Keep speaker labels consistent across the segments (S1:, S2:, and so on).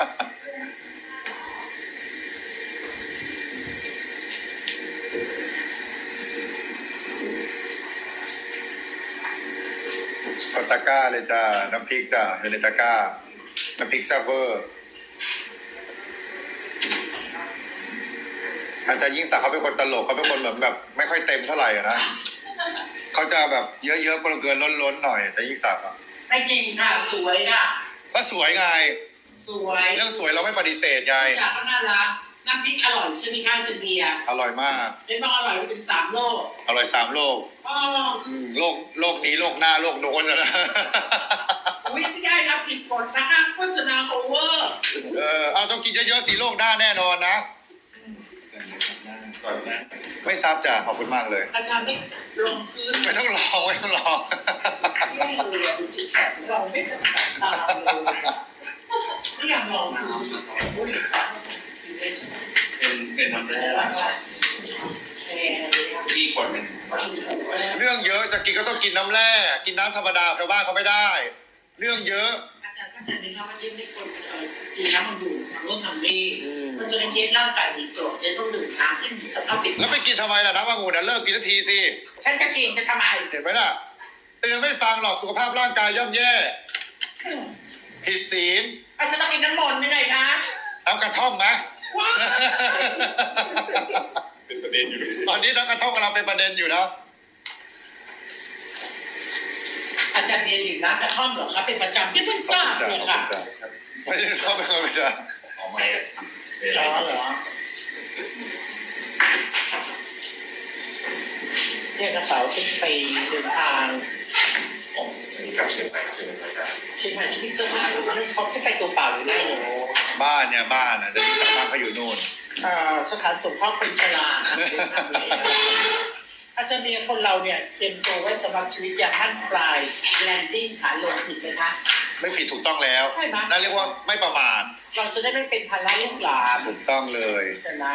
S1: กดตะกร้าเลยจ้า น้ำพริกจ้าอยู่ในตะกร้า น้ำพริกแซ่บเวอร์อาจารย์ยิ่งศักดิ์เขาเป็นคนตลกเขาเป็นคนเหมือนแบบ ไม่ค่อยเต็มเท่าไหร่อะนะเขาจะแบบเยอะๆเกินเกินๆล้นๆหน่อยแต่ยิ่งศักดิ์อะ
S2: ไม่จริงค่ะ สวยค่ะ
S1: ก็สวยไง
S2: สวย
S1: เรื่องสวยเราไม่ปฏิเสธไง
S2: จากก็น่ารักน้ำพริกอร่อยใช่ไหมคะอาจะเบียร์
S1: อร่อยมาก
S2: เป็นบอกอร่อยเป็นสามโลก
S1: อร่อยสามโลก
S2: อ๋อ
S1: อืมโลกโลกนี้โลกหน้าโลกโน้นอะนะ
S2: อุ้ยไม่ได้นะผิดกฎนะคะโฆษณาโอเวอร์
S1: เออเอาต้องกินเยอะๆสีโลกหน้าแน่นอนนะไม่ซับจ้ะขอบคุณมากเลย
S2: อาจารย์ไม่ลงพื้น
S1: ไม่ต้องรองไม่ต้องรอง
S2: ไม่เลยอะดูสิเราไม่ทำตามเลย ไม่อยากลองพื้น
S3: เป็นเป็นน้ำแร่ที่คนเป็น
S1: เรื่องเยอะจะกินก็ต้องกินน้ำแร่กินน้ำธรรมดาชาวบ้านเขาไม่ได้ เรื่องเยอะ
S2: อาจารย์เข้าใจไหมคะว่าเย็นไม่ควรเอ่อกินน้ำมันดูดมันลดน้ำดี
S1: อืม
S2: มันจะเป็นเย็นร่างกายมีกรดเย็นต้องดื่มน้ำที่มีสภาพเป็น
S1: แล้วไปกินทำไมล่ะน้ำองุ่นน่ะเลิกกินสักทีสิ
S2: ฉันจะกินจะทำไม
S1: เห็นไหมล่ะเตือนไม่ฟังหรอกสุขภาพร่างกายย่ำแย่ผิดศีล
S2: อาจารย์ต้องกินน้ำมนต์ยังไงคะ
S1: น้ำกระท่อมนะ
S2: ว้าว
S3: เป็นประเด็นอยู่
S1: ตอนนี้น้ำกระท่อมกำลังเป็นประเด็นอยู่นะ
S2: อาจารย์เรียนอยู่น้ำกระท่อมเหรอคะเป็นประจำที่เพิ่งทราบเนี่ยค่ะ
S1: ไม่ได้เข้าไปไม่ใช่
S3: ออกมาเว
S2: อ๋
S3: ลา
S2: อเหรอเนี่ยกระเป๋าฉันจะไปเดินทาง
S3: ของ มีกับเชียงใหม่ใช่ไหมครับ
S2: เชียงใหม่ฉันไม่เสื้อผ้าเลยเขาจะไปตัวเปล่าหรือไงเหรอ
S1: บ้านเนี่ยบ้านอะแต่ที่สามบ้านเขาอยู่นู่น
S2: เอ่อสถานสงเคราะห์คนชราอาจารย์เรียนคนเราเนี่ยเตรียมตัวไว้สำหรับชีวิตอย่างมั่นปลายแลนดิ้งขาลงผิดไหมคะ
S1: ไม่ผิดถูกต้องแล้ว
S2: ใช่ไหม
S1: นั่นเรียกว่าไม่ประมาท
S2: เราจะได้ไม่เป็นภาระลูกหลาน
S1: ถูกต้องเลย
S2: ใช่ไหม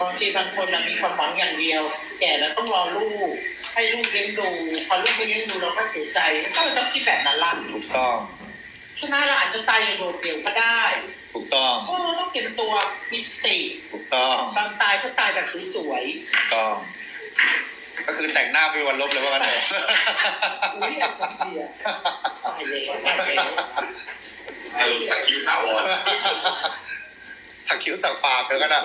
S2: บางทีบางคนน่ะมีความหวังอย่างเดียว แก่แล้วต้องรอลูก ให้ลูกเลี้ยงดูพอลูกไม่เลี้ยงดูเราก็เสียใจก็เลยต้องคิดแบบนั้นละ
S1: ถูกต้อง
S2: ใช่ไหมเราอาจจะตายอย่างโดดเดี่ยวก็ได้
S1: ถูกต้อง
S2: โอ้ต้องเตรียมตัวมีสติ
S1: ถูกต้อง
S2: บางตายก็ตายแบบสวย
S1: ถูกต้อง ก็คือแต่งหน้าไปวันลบเลยว่ากันเถอะ
S2: ๆอุ้ยอาจารย์เดียตายแล้วตายแล้ว
S3: อารมณ์สักคิ้วถาวร
S1: สักคิ้วสักปากเธอก็ได้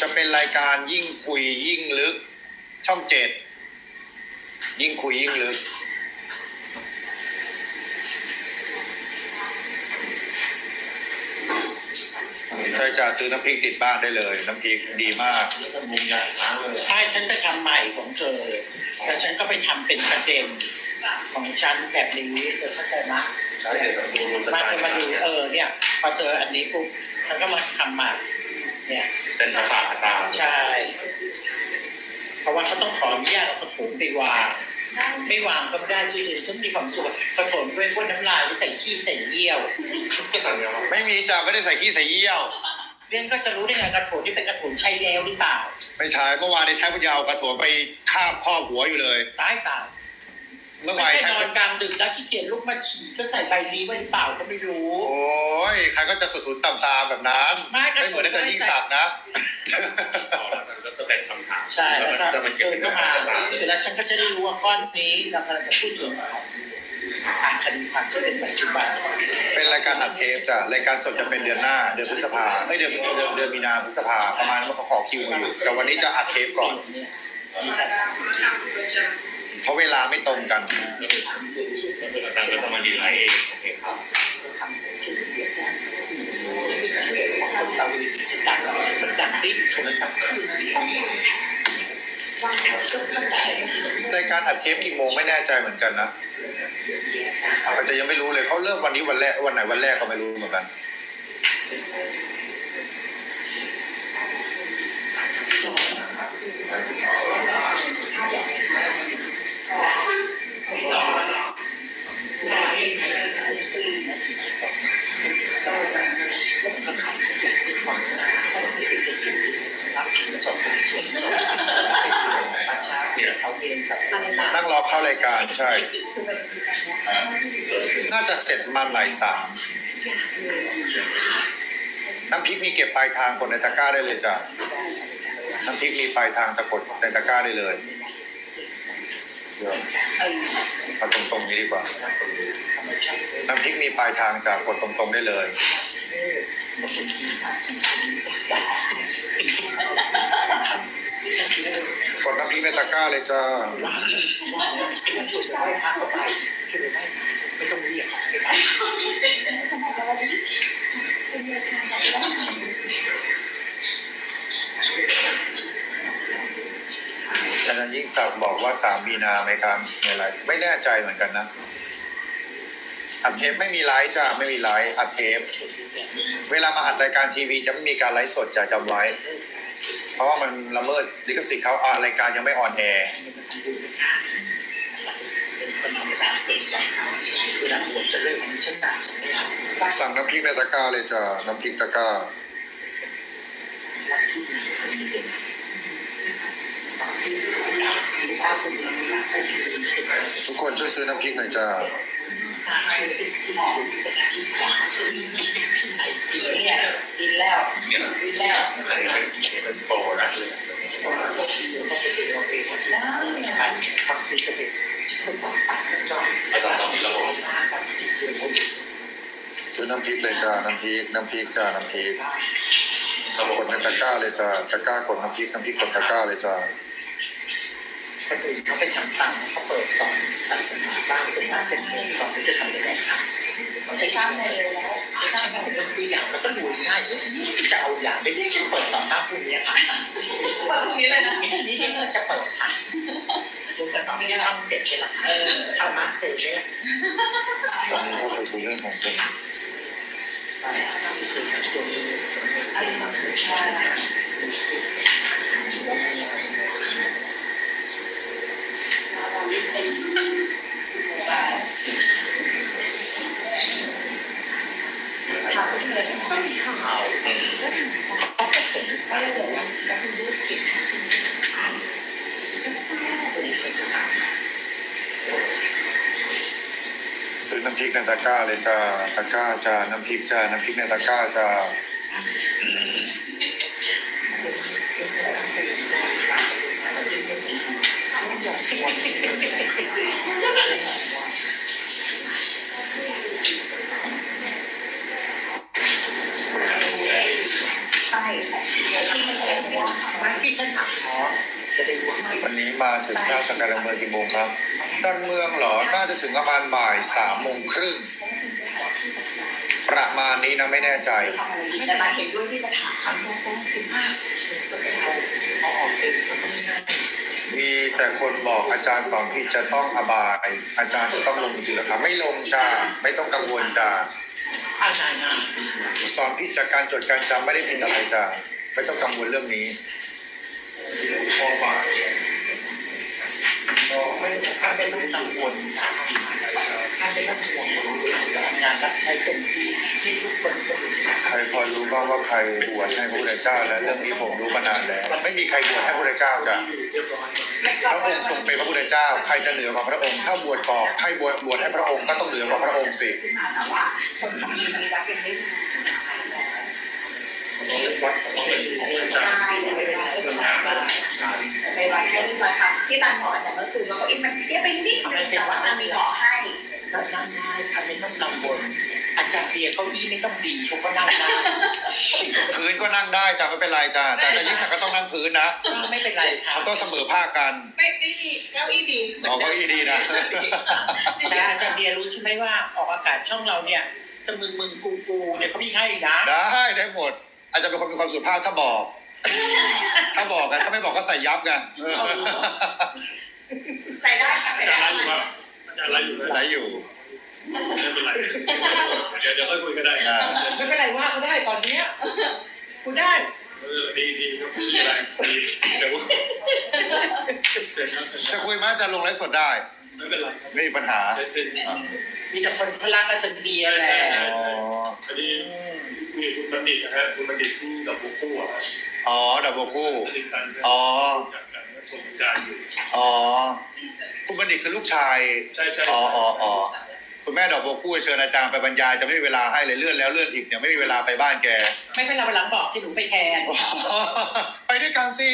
S1: จะเป็นรายการยิ่งคุยยิ่งลึก ช่องเจ็ดยิ่งคุยยิ่งลึก ใช่จะซื้อน้ำพริกติดบ้านได้เลย น้ำพริกดีมาก
S3: แล้วจะมุมใหญ่มากเลย
S2: ใช่ฉันจะทำใหม่ของเธอแต่ฉันก็ไปทำเป็นประเด็นของฉันแบบนี้เธอเข้าใจไหม
S3: ใช่เดี๋ยวจะดูส
S2: มา
S3: ไต
S2: จะ
S3: ล์
S2: มาดูเออเนี่ย พอเจออันนี้ปุ๊บมันก็มาทำใหม่ เนี่ย
S3: เป็นภาษาอาจารย์
S2: ใช่ เพราะว่าเขาต้องขออนุญาตเอากระโถนไปวาง ไม่วางก็ไม่ได้ชื่อฉันมีความสุขกระโถนด้วยพ่นน้ำลายไปใส่ขี้ใส่เยี่ยว
S1: ไม่มีจ้ะไม่ได้ใส่ขี้ใส่เยี่ยว
S2: เรื่องก็จะรู้ได้ไงกระโถนที่เป็นกระโถนใช้แล้วหรือเปล่า
S1: ไม่ใช่เมื่อวานในแท็บพยาวกระโถนไปคาบครอบหัวอยู่เลย
S2: ตายตาย
S1: เมื่อ
S2: ไม่
S1: วาน
S2: ใช่
S1: แท็บ
S2: นอนกลางดึกแล้วขี้เกียจลุกมาฉี่ก็ใส่ใบนี้ไว้หรือเปล่าก็ไม่รู้
S1: โอ้ยใครก็จะสุดทุนต่ำซามแบบนั้น
S2: ไม่กระ
S1: ไม่เห
S2: โถ
S1: มือน
S2: น
S1: อาจารย์ยิ่งศักดิ์นะ
S3: ต่อแล้วอาจารย์ก็จะเป็นคำถาม
S2: ใช่แล้วก็
S3: จะมาเก็บ
S2: เดิ
S3: เป็นน
S2: เข้ามา
S3: อาจารย์
S2: เสร็จแล้วฉันก็จะได้รู้ว่าก้อนนี้เรากำลังจะพูดถึงอ่านคดีความที่เป็นปัจจุบัน
S1: เป็นรายการอัดเทปจ้ะรายการสดจะเป็นเดือนหน้า เดือนพฤษภาเอ้ยเดือนเดือนเดือนมีนาพฤษภาประมาณว่าเขาขอคิวมาอยู่ แต่วันนี้จะอัดเทปก่อน เเพราะเวลาไม่ตรงกัน
S3: อาจารย์ก็จะมาดีไลน์เองโอเคครับ
S2: ดังมันดังได้โทรศัพท์คืน
S1: การอัดเทปกี่โมงไม่แน่ใจเหมือนกันนะอาจจะยังไม่รู้เลยเขาเริ่มวันนี้วันแรกวันไหนวันแรกก็ไม่รู้เหมือนกัน
S2: สองสองยังสับอะไรต่าง
S1: นั่งรอเข้ารายการใช่ น่าจะเสร็จมาณบ่ายสามน้ำพริกมีเก็บปลายทางกดในตะกร้าได้เลยจ้ะน้ำพริกมีปลายทางจะกดในตะกร้าได้เลยเดี๋ยวเอาตรงๆนี้ดีกว่า น้ำพริกมีปลายทางจะกดตรงๆได้เลย กดน้ำพริกในตะกร้าเลยจ้า
S2: ไม่ต้องเรียก
S1: อาจารย์ยิ่งศักดิ์บอกว่าสามมีนาไหมครับในไลฟ์ไม่แน่ใจเหมือนกันนะ อัดเทปไม่มีไลฟ์จ้าไม่มีไลฟ์อัดเทป เวลามาอัดรายการทีวีจะไม่มีการไลฟ์สดจะจำไว้ ราะว่ามันละเมิดลิขสิทธิ์เขาอ่ารายการยังไม่ออนแอร์
S2: เป็นคนทำสามเกสองเขาเวลาบวชจะเลิกมันฉันต่างนไม่เอา
S1: สั่งน้ำพริกในตะกร้าเลยจ้ะน้ำพริกตะกร้า ทุกคนช่วยซื้อน้ำพริกหน่อยจ้า
S2: ปีเนี่ยปีแล้วปีแล้ว
S3: อันนี้เป็นเป็นโปรนะเลย
S2: ปักปีกระเบ็ดปักปักจอา
S3: จารย์ระบบ
S1: ซื้อน้ำพริกเลยจ้า น้ำพริก น้ำพริกจ้า น้ำพริก
S3: ระบบ
S1: กดในตะกร้าเลยจ้า ตะกร้ากดน้ำพริก น้ำพริกกดตะกร้าเลยจ้า
S2: คนอื่นเขาไปทำตามเขาเปิดสอนศาสนาบ้างเป็นบ้านเป็นเมืองก่อนที่จะทำอะได้ค่ะ
S4: ไปสร้างเลยแล้ว
S2: ใช่ไหมเป็นตัวอย่างแล้วก็ดูง่ายจะเอาอย่างไม่ได้จะเปิดสอนภาคพวกนี้ค่ะ
S4: วันพรุ่งนี้เลยนะ
S2: นี่ที่เราจะเปิดค่ะดูจะสอนที่ช่องเจ็ดเป็นหลักเออทำมาเสร็จเนี่ย
S1: ตอนนี้ถ้าไปคุยเรื่องของเป็น
S4: ถามเพื่อนไม่มีข่าว
S2: เขาก็สงสัยเลยว่าแล้วคุณรู้ผิดตัวนี้ฉันจะถาม
S1: ซื้อน้ำ พริกในตะกร้าเลยจ้าตะกร้าจ้าน้ำพริกจ้าน้ำพริกในตะกร้าจ้า
S4: ใช่ที่มันเป็นว่า
S2: มันที่ฉันหักคอจะได้ วั
S1: นนี้มาถึงท่าสักายเมืองกี่โมงครับด้านเมืองเหรอ น่าจะถึงประมาณบ่ายสามโมงครึ่ง ประมาณนี้นะไม่แน่ใจ
S4: แต่มาเห็นด้วยที่จะถามคำตรงๆคือมาก
S2: ก็ไปเอาเอาก
S1: มีแต่คนบอกอาจารย์สอนผิดจะต้องอบาย อาจารย์จะต้องลงจริงหรอครับ ไม่ลงจ้า ไม่ต้องกังวลจ้า
S2: อาจารย์นะ
S1: สอนผิดจากการจดการจำไม่ได้ผิดอะไรจ้าไม่ต้องกังวลเรื่องนี้
S3: ข้อบ่าย
S2: ไม่ถ้าเป็นลูกกังวลถ้าเป็นลูกห่วงงานรับใช้เป็นที่ที่ทุกคนก็มี
S1: ใครพอรู้บ้างว่าใครบวชให้พระพุทธเจ้าแล้วเรื่องนี้ผมรู้มานานแล้วไม่มีใครบวชให้พระพุทธเจ้าจ้ะพระองค์ทรงเป็นพระพุทธเจ้า ใครจะเหนือกว่าพระองค์ ถ้าบวชก่อให้บวชบวชให้พระองค์ก็ต้องเหนือกว่าพระองค์สิ
S4: ว่าคนทำดีรักยังไม่มา
S3: วัดต้องเป็นของ
S4: ที่ตันบอกอาจารย์เมื่อคืนว่าเอ๊ะมันเตี้ยไปนิดนึงแต่ว่าตันมีบอกให้
S2: นั่งนั่ได้ค่ะไม่ต้องกังวลอาจารย์เบียร์เก้าอี้ไม่ต้องดีเขาก็นั่งได้
S1: พื้นก็นั่งได้จ้ะไม่เป็นไรจ้ะแต่อาจารย์ยิ่งศักก็ต้องนั่งพื้นนะ
S2: ไม่เป็นไรค่ะ
S1: เขาต้องเสมอภาคกัน
S4: ไม่ไม่ดีเก้าอี้ดี
S1: อ๋อเก้าอี้ดีนะ
S2: แต่อาจารย์เบียร์รู้ใช่ไหมว่าออกอากาศช่องเราเนี่ยจะมึงมึงกูกูเนี่ยเขาพี่ให้นะ
S1: ได้ได้หมด อาจจะเป็นคนมีความสุภาพถ้าบอก ถ้าบอกกันถ้าไม่บอกก็ใส่ยับกัน
S4: ใส่ได้ค่ะใส่
S3: อา
S4: ได้
S3: จารย์อยู่ว่าอาจารย์อะไรอยู่เลย
S1: ไหนอยู่
S3: ไม่เป็นไรเดี๋ยวเดี๋ยวค่อยคุยก็ได้
S1: อ่า
S2: ไม่เป็นไรว่าก็ได้ตอนเนี้ยกูได้
S3: เออดีดีครับคุยอะไรดีเดี๋ยวเชิญครับ
S1: จะคุยไหมจะลงไลฟ์สดได้
S3: ไม่เป็นไรครับ
S1: ไม่มีปัญหา
S3: เชิญเชิญ
S2: มีแต่คนเขารักอาจารย์เบียร์แหละ
S1: อ๋อ
S3: พอดี มีคุณบัณฑิตนะฮะคุณบัณฑิตที่กับบุคู่อะ
S1: อ๋อ ดับเบิลคู่
S3: สนิทกัน
S1: อ๋อ
S3: จากกันส่งการอยู่
S1: อ๋อ คุณบัณฑิตคือลูกชาย
S3: ใช่ใช่
S1: อ๋ออ๋ออ๋อคุณแม่ดอกบัวคู่เชิญอาจารย์ไปบรรยายจะไม่มีเวลาให้เลยเลื่อนแล้วเลื่อนอีกเนี่ยไม่มีเวลาไปบ้านแก
S2: ไม่เป็นไรวันหลังบอกสิหนูไปแทน
S1: ไปด้วยกันสิ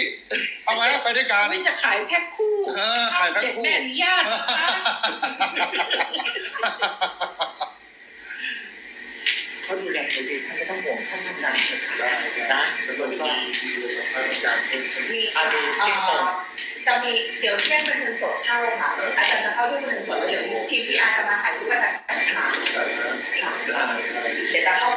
S1: เอาไงนะไปด้วยกัน
S2: ไม่จะขายแพ็คคู่
S1: เออขายแพ็คคู่
S2: เจ็ดแม่อนุญาตนะคะ เขาดูแลตัวเองท่านไม่ต้อง ห่วงท่านทำงานเถอะค่ะ
S3: ได้
S2: นะ
S3: แล้วก็มีมีสัมภาษณ์อาจารย์เพิ่มเติม
S4: มีค่ะเอ่อจะมีเดี๋ยวเที่ยงเป็นคนสดเข้าค่ะอาจารย์จะเข้าด้วยคนสดเดี๋ยวทีมพีอาร์จะมาถ่ายรูปอาจารย์กัญชา
S3: ด
S4: เดี๋ยวจะเข้า